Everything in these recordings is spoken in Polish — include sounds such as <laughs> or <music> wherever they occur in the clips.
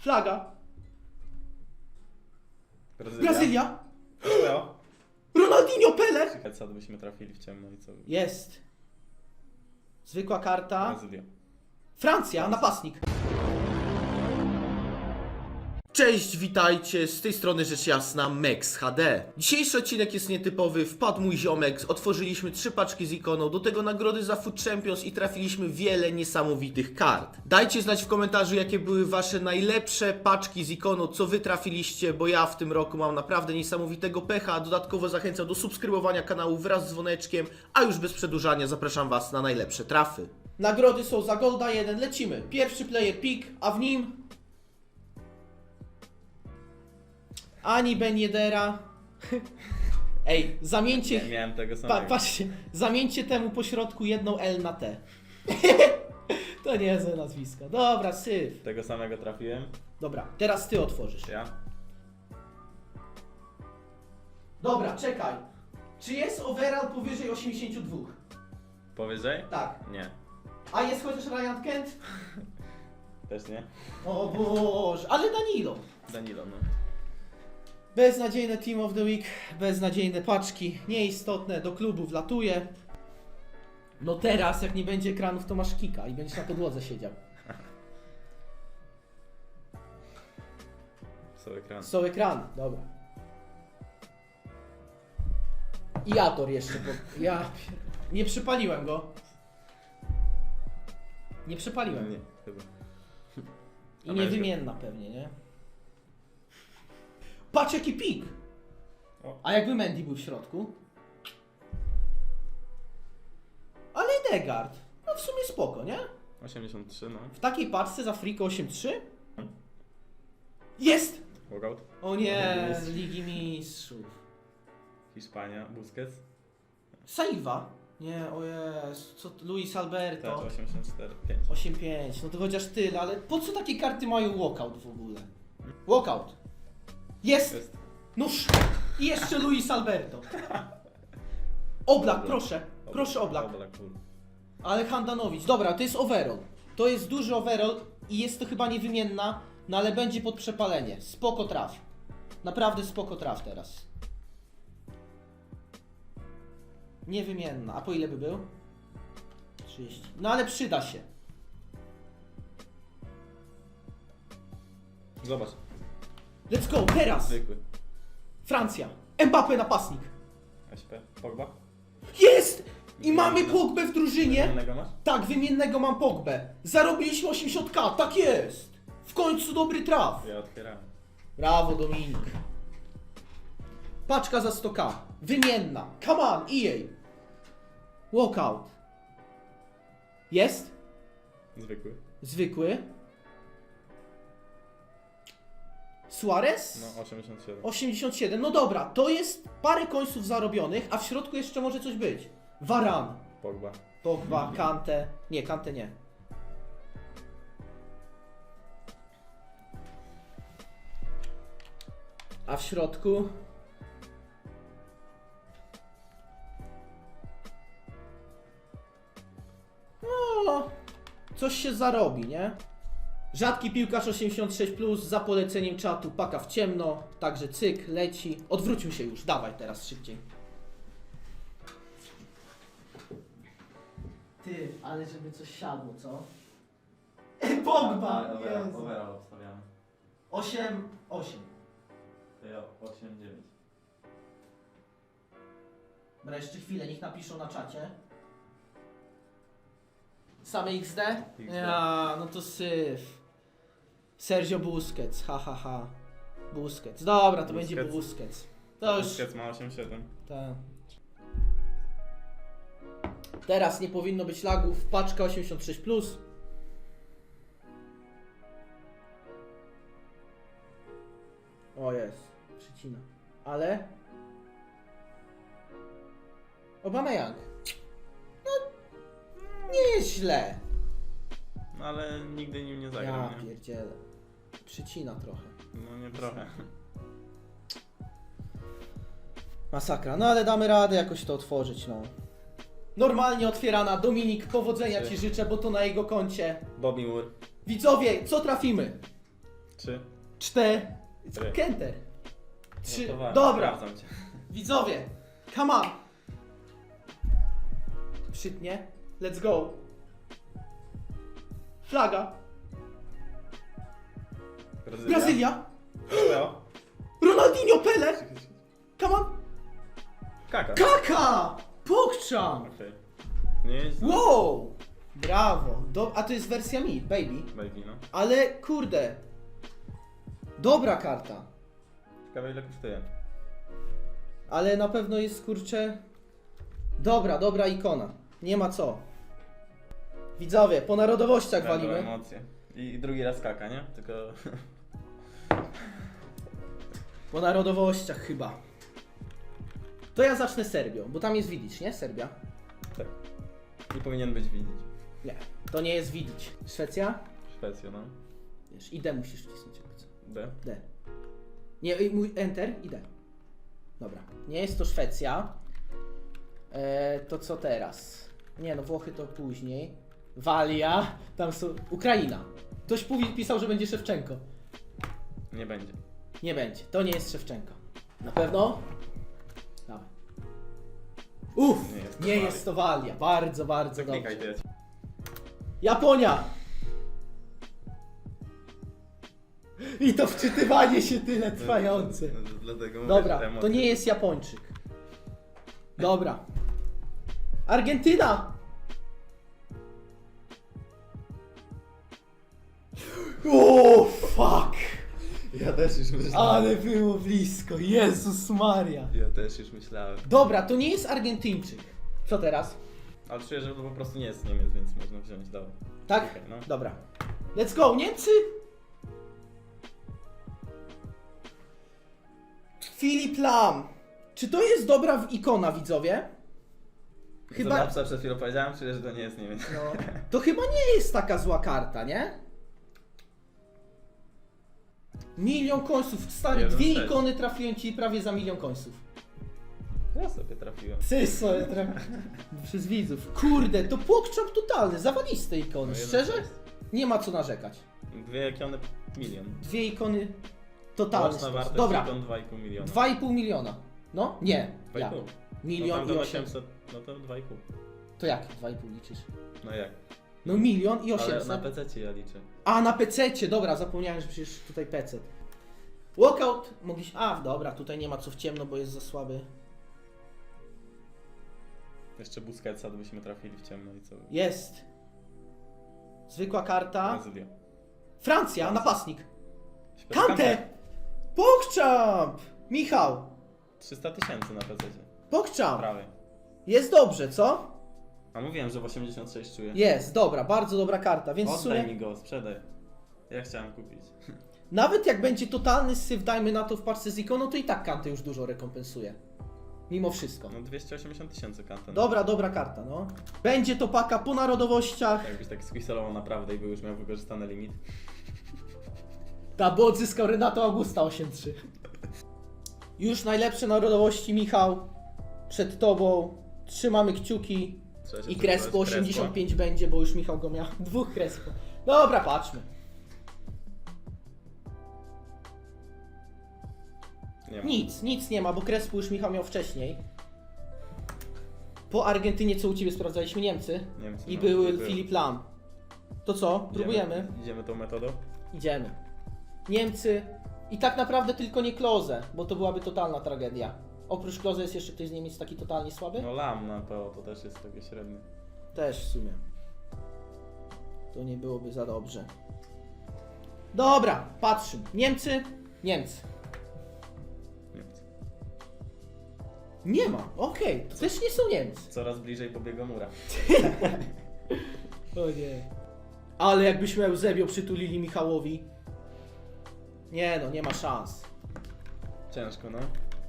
Flaga. Brazylia. Brazylia. Ronaldinho Pele. Czekaj, co byśmy trafili w ciemno i co? Jest. Zwykła karta. Brazylia. Francja, napastnik. Cześć, witajcie, z tej strony rzecz jasna Mex HD. Dzisiejszy odcinek jest nietypowy, wpadł mój ziomek, otworzyliśmy trzy paczki z ikoną, do tego nagrody za Food Champions i trafiliśmy wiele niesamowitych kart. Dajcie znać w komentarzu, jakie były wasze najlepsze paczki z ikoną, co wy trafiliście, bo ja w tym roku mam naprawdę niesamowitego pecha, dodatkowo zachęcam do subskrybowania kanału wraz z dzwoneczkiem, a już bez przedłużania zapraszam was na najlepsze trafy. Nagrody są za Golda 1, lecimy. Pierwszy player pick, a w nim ani Ben Yedera. Ej, zamieńcie. Nie, miałem tego Pa, samego. patrzcie, zamieńcie temu po środku jedną L na T. <laughs> to niezłe nazwisko. Dobra, syf. Tego samego trafiłem. Dobra, teraz ty otworzysz. Ja. Dobra, czekaj. Czy jest overall powyżej 82? Powyżej? Tak. Nie. A jest chociaż Ryan Kent? Też nie. O Boże, ale Danilo. Danilo, no. Beznadziejne Team of the Week, beznadziejne paczki, nieistotne, do klubu wlatuje. No teraz, jak nie będzie ekranów, to masz kika i będziesz na podłodze siedział. Są ekran. Są ekrany, dobra. I Ator jeszcze, bo ja pier- nie przypaliłem go. Nie przypaliłem. Nie, chyba. I A niewymienna pewnie, nie? Patrz jaki pik! A jakby Mendy był w środku? Ale Degard. No w sumie spoko, nie? 83, no. W takiej paczce za Friko 8-3? Jest! Walkout. O nie, z Ligi Mistrzów. Hiszpania. Busquets. Silva? Nie, o jest, co to- Luis Tak, Alberto. 84, 5. 8-5, no to chociaż tyle, ale po co takie karty mają walkout w ogóle? Walkout. Jest! Nóż! I jeszcze Luis Alberto. Oblak, proszę. Proszę oblak. Ale Handanowicz. Dobra, to jest overall. To jest duży overall i jest to chyba niewymienna, no ale będzie pod przepalenie. Spoko traf. Naprawdę spoko traf teraz. Niewymienna. A po ile by był? 30. No ale przyda się. Zobacz. Let's go, teraz! Zwykły. Francja. Mbappé napastnik. SP. Pogba. Jest! I mamy Pogbę w drużynie. Innego masz? Tak, wymiennego mam Pogbę. Zarobiliśmy 80k, tak jest! W końcu dobry traf. Ja otwierałem. Brawo Dominik. Paczka za 100k. Wymienna. Come on, EA. Walkout. Jest? Zwykły. Zwykły. Suarez? No, 87. 87. No dobra, to jest parę końców zarobionych, a w środku jeszcze może coś być. Varan. Pogba. Pogba, Kante. Nie, Kante nie. A w środku. No, coś się zarobi, nie? Rzadki piłkarz 86 plus za poleceniem czatu paka w ciemno, także cyk, leci. Odwrócił się już, dawaj teraz szybciej. Ty, ale żeby coś siadło, co? <laughs> Pogba! Jezu. Overall obstawiamy. 8, 8. To ja 8, 9. Dobra, jeszcze chwilę, niech napiszą na czacie. Same XD? XD. Ja, no to syf. Sergio Busquets, ha ha ha. Busquets. Dobra, to będzie Busquets. Busquets. To już. Busquets ma 87. Tak. Teraz nie powinno być lagów. Paczka 86. Plus. O jest. Przycina. Ale. Obama Young. No. Nie jest źle. No ale nigdy nim nie zagrał, Ja nie? pierdzielę. Przycina trochę. No nie trochę. Masakra. No ale damy radę jakoś to otworzyć, no. Normalnie otwierana. Dominik, powodzenia. Ci życzę, bo to na jego koncie. Bobby Moore. Widzowie, co trafimy? Trzy. cztery. Trzy. Kenter. Trzy. Notowałem, Dobra, Sprawdzam cię. widzowie, come on. Przytnie. Let's go. Flaga. Brazylia. Brazylia. Ronaldinho Pele. Come on. Kaka. Kaka. Pokczam. Okej. Nie jest Wow. Brawo. Do... A to jest wersja mi, baby. Baby, no. Ale kurde. Dobra karta. Ciekawe ile kosztuje. Ale na pewno jest kurczę. Dobra, dobra ikona. Nie ma co. Widzowie, po narodowościach Będą walimy. emocje. I drugi raz kaka, nie? Tylko... Po narodowościach chyba. To ja zacznę Serbią, bo tam jest Widic, nie? Serbia? tak. Nie powinien być widzieć. Nie, to nie jest Widic. Szwecja? Szwecja, no. Wiesz, i D musisz wcisnąć. jakby co. D. D. Nie, y, mój Enter i D. Dobra. Nie jest to Szwecja. E, to co teraz? Nie no, Włochy to później. Walia. Tam są... Ukraina. Ktoś mówi- pisał, że będzie Szewczenko. Nie będzie. Nie będzie. To nie jest Szewczenko. Na pewno? Dawaj. Uff, Nie jest to nie Walia. jest to Walia. Bardzo, bardzo Zaklikaj dobrze. ty. Japonia! I to wczytywanie się tyle trwające. No, no, Dlatego mówię, Dobra, że te to emocje. nie jest Japończyk. Dobra. Argentyna! O, fuck! Ja też już myślałem. Ale było blisko, Jezus Maria. Ja też już myślałem. Dobra, to nie jest Argentyńczyk. Co teraz? Ale czuję, że to po prostu nie jest Niemiec, więc można wziąć dalej. Tak? Okej, no. Dobra. Let's go, Niemcy! Filip Lam. Czy to jest dobra w ikona, widzowie? Chyba... Co przed chwilą powiedziałem, czuję, że to nie jest Niemiec. No, to chyba nie jest taka zła karta, nie? Milion końców. Stary, Jeden dwie sześć. ikony trafiłem ci prawie za milion końców. Ja sobie trafiłem. Ty sobie trafiłem. Przez widzów. Kurde, to pokczop totalny, zawaliste ikony. No, jeden Szczerze? sześć. Nie ma co narzekać. Dwie jakione milion. Dwie ikony totalny. Łączna stos. wartość Dobra, ikon 2,5 miliona. 2,5 miliona. No? Nie. 2,5. Ja. No Milion tam i do 800. 800, no to 2,5. To jak 2,5 liczysz? No jak? No milion i Ale 800. na PC ja liczę. A, na PC, dobra, zapomniałem, że przecież tutaj PC. Walkout mogliśmy. A, dobra, tutaj nie ma co w ciemno, bo jest za słaby. Jeszcze Busquetsa byśmy trafili w ciemno i co? Jest. Zwykła karta. Brazylia. Francja, napastnik. Świetna Kante! Pogchamp! Michał! 300 tysięcy na PC. Pogchamp! Prawie. Jest dobrze, co? A mówiłem, że w 86 czuję. Jest, dobra, bardzo dobra karta, więc w Oddaj sumie mi go, sprzedaj. Ja chciałem kupić. <laughs> nawet jak będzie totalny syf, dajmy na to w parce z ikoną, to i tak Kante już dużo rekompensuje. Mimo wszystko. No 280 tysięcy kanten. Dobra, dobra karta, no. Będzie to paka po narodowościach. Jakbyś tak squisalował naprawdę i był już miał wykorzystany limit. <laughs> Ta, bo odzyskał Renato Augusta 8-3. Już najlepsze narodowości, Michał. Przed tobą. Trzymamy kciuki. I Crespo przygotować. 85 będzie, bo już Michał go miał. <laughs> Dwóch Crespo. Dobra, patrzmy. Nie ma. Nic, nic nie ma, bo Crespo już Michał miał wcześniej. Po Argentynie, co u ciebie sprawdzaliśmy? Niemcy. Niemcy, I no, był. Filip Lam. To co? Próbujemy? Idziemy, idziemy tą metodą? Idziemy. Niemcy i tak naprawdę tylko nie Kloze, bo to byłaby totalna tragedia. Oprócz Kloze jest jeszcze ktoś z Niemiec taki totalnie słaby? No lam na to, to też jest takie średnie. Też w sumie. To nie byłoby za dobrze. Dobra, patrzymy. Niemcy? Niemcy. Niemcy. Nie ma, okej, to też nie są Niemcy. Coraz bliżej pobiegu mura. <laughs> O nie. Ale jakbyśmy Eusebio przytulili Michałowi. Nie no, nie ma szans. Ciężko, no.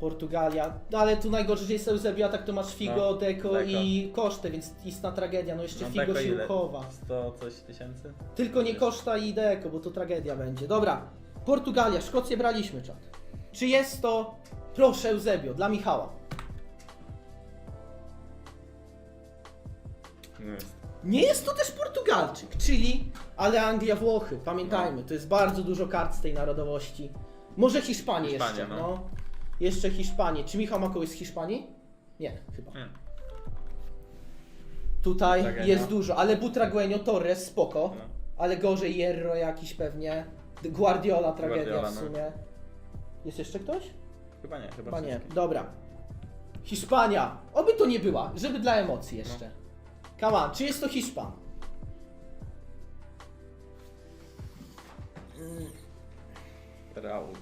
Portugalia, no ale tu najgorzej, jest Eusebio, a tak to masz Figo, No, Deco, Deco. i Kosztę, więc istna tragedia, no jeszcze No, Figo Deco się ile? uchowa. 100 coś tysięcy? Tylko nie Koszta i Deco, bo to tragedia będzie. Dobra, Portugalia, Szkocję braliśmy, czat. Czy jest to, proszę Eusebio, dla Michała. Nie jest. Nie jest to też Portugalczyk, czyli Ale Anglia, Włochy, pamiętajmy, to jest bardzo dużo kart z tej narodowości. Może Hiszpanię Hiszpania, jeszcze, no. no. Jeszcze Hiszpanię. Czy Michał ma kogoś z Hiszpanii? Nie, chyba. Nie. Tutaj Butragueño. jest dużo, ale Butragueño, Torres, spoko. No. Ale gorzej Hierro jakiś pewnie. Guardiola, tragedia Guardiola, w no. sumie. Jest jeszcze ktoś? Chyba nie, chyba, Chyba nie. wszystkie. Dobra. Hiszpania. Oby to nie była, żeby dla emocji jeszcze. Come on, czy jest to Hiszpan? Raul.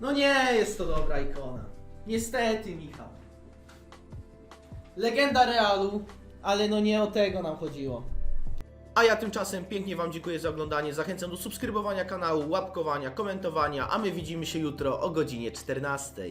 No nie jest to dobra ikona. Niestety, Michał. Legenda Realu, ale no nie o tego nam chodziło. A ja tymczasem pięknie Wam dziękuję za oglądanie. Zachęcam do subskrybowania kanału, łapkowania, komentowania, a my widzimy się jutro o godzinie 14.